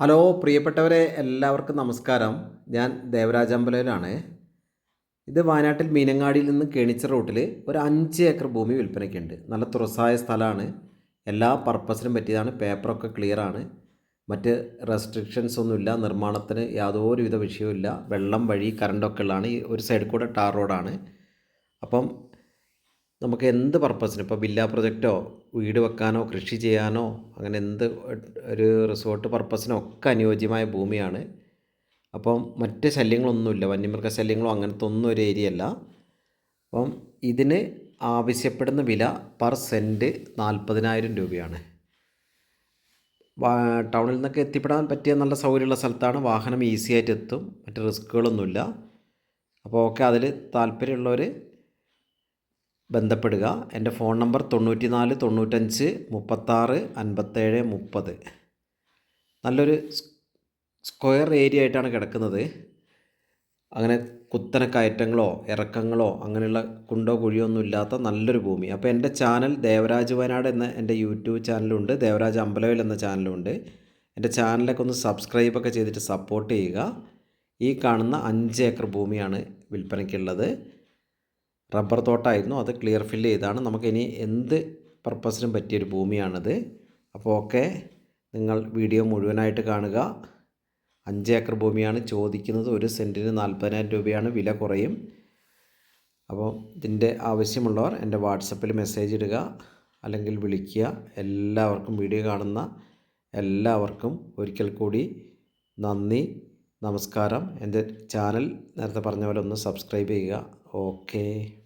Hello പ്രിയപ്പെട്ടവരെ എല്ലാവർക്കും നമസ്കാരം. ഞാൻ ദേവരാജ് അമ്പലയിലാണ് ഇത് വയനാട്ടിൽ മീനങ്ങാടിയിൽ നിന്ന് കേണിച്ച റൂട്ടിൽ ഒരു അഞ്ച് ഏക്കർ ഭൂമി വിൽപ്പനയ്ക്കുണ്ട്. നല്ല തുറസായ സ്ഥലമാണ്. എല്ലാ പർപ്പസിനും പറ്റിയതാണ്. പേപ്പറൊക്കെ ക്ലിയറാണ്. മറ്റ് റെസ്ട്രിക്ഷൻസ് ഒന്നുമില്ല നിർമ്മാണത്തിന് യാതൊരുവിധ വിഷയവുമില്ല വെള്ളം വഴി കറണ്ടൊക്കെ ഉള്ളതാണ്. ഈ ഒരു സൈഡിൽ കൂടെ ടാർ റോഡാണ്. അപ്പം നമുക്ക് എന്ത് പർപ്പസിന് ഇപ്പോൾ വില്ല പ്രൊജക്റ്റോ വീട് വെക്കാനോ കൃഷി ചെയ്യാനോ അങ്ങനെ എന്ത് ഒരു റിസോർട്ട് പർപ്പസിനോ ഒക്കെ അനുയോജ്യമായ ഭൂമിയാണ്. അപ്പം മറ്റ് ശല്യങ്ങളൊന്നുമില്ല. വന്യമൃഗ ശല്യങ്ങളോ അങ്ങനത്തെ ഒന്നും ഒരു ഏരിയ അല്ല. അപ്പം ഇതിന് ആവശ്യപ്പെടുന്ന വില പെർ സെന്റ് നാൽപ്പതിനായിരം രൂപയാണ്. ടൗണിൽ നിന്നൊക്കെ എത്തിപ്പെടാൻ പറ്റിയ നല്ല സൗകര്യമുള്ള സ്ഥലത്താണ് വാഹനം ഈസി ആയിട്ട് എത്തും. മറ്റ് റിസ്ക്കുകളൊന്നുമില്ല അപ്പോൾ ഓക്കെ അതിൽ താല്പര്യമുള്ളവർ ബന്ധപ്പെടുക. എന്റെ ഫോൺ നമ്പർ തൊണ്ണൂറ്റി നാല് തൊണ്ണൂറ്റഞ്ച് മുപ്പത്താറ് അൻപത്തേഴ് മുപ്പത്. നല്ലൊരു സ്ക്വയർ ഏരിയ ആയിട്ടാണ് കിടക്കുന്നത്. അങ്ങനെ കുത്തനെ കയറ്റങ്ങളോ ഇറക്കങ്ങളോ അങ്ങനെയുള്ള കുണ്ടോ കുഴിയോ ഒന്നും ഇല്ലാത്ത നല്ലൊരു ഭൂമി. അപ്പോൾ എന്റെ ചാനൽ ദേവരാജ് വയനാട് എന്ന എന്റെ യൂട്യൂബ് ചാനലുണ്ട്. ദേവരാജ് അമ്പലവേൽ എന്ന ചാനലുണ്ട്. എന്റെ ചാനലൊക്കെ ഒന്ന് സബ്സ്ക്രൈബൊക്കെ ചെയ്തിട്ട് സപ്പോർട്ട് ചെയ്യുക. ഈ കാണുന്ന അഞ്ച് ഏക്കർ ഭൂമിയാണ് വിൽപ്പനയ്ക്കുള്ളത്. റബ്ബർ തോട്ടായിരുന്നു. അത് ക്ലിയർ ഫില്ല് ചെയ്താണ്. നമുക്കിനി എന്ത് പർപ്പസിനും പറ്റിയൊരു ഭൂമിയാണിത്. അപ്പോൾ ഓക്കെ നിങ്ങൾ വീഡിയോ മുഴുവനായിട്ട് കാണുക. അഞ്ച് ഏക്കർ ഭൂമിയാണ് ചോദിക്കുന്നത്. ഒരു സെന്റിന് നാൽപ്പതിനായിരം രൂപയാണ് വില കുറയും. അപ്പോൾ ഇതിന്റെ ആവശ്യമുള്ളവർ എന്റെ വാട്സപ്പിൽ മെസ്സേജ് ഇടുക. അല്ലെങ്കിൽ വിളിക്കുക. എല്ലാവർക്കും വീഡിയോ കാണുന്ന എല്ലാവർക്കും ഒരിക്കൽ കൂടി നന്ദി നമസ്കാരം. എന്റെ ചാനൽ നേരത്തെ പറഞ്ഞ പോലെ ഒന്ന് സബ്സ്ക്രൈബ് ചെയ്യുക. ഓക്കേ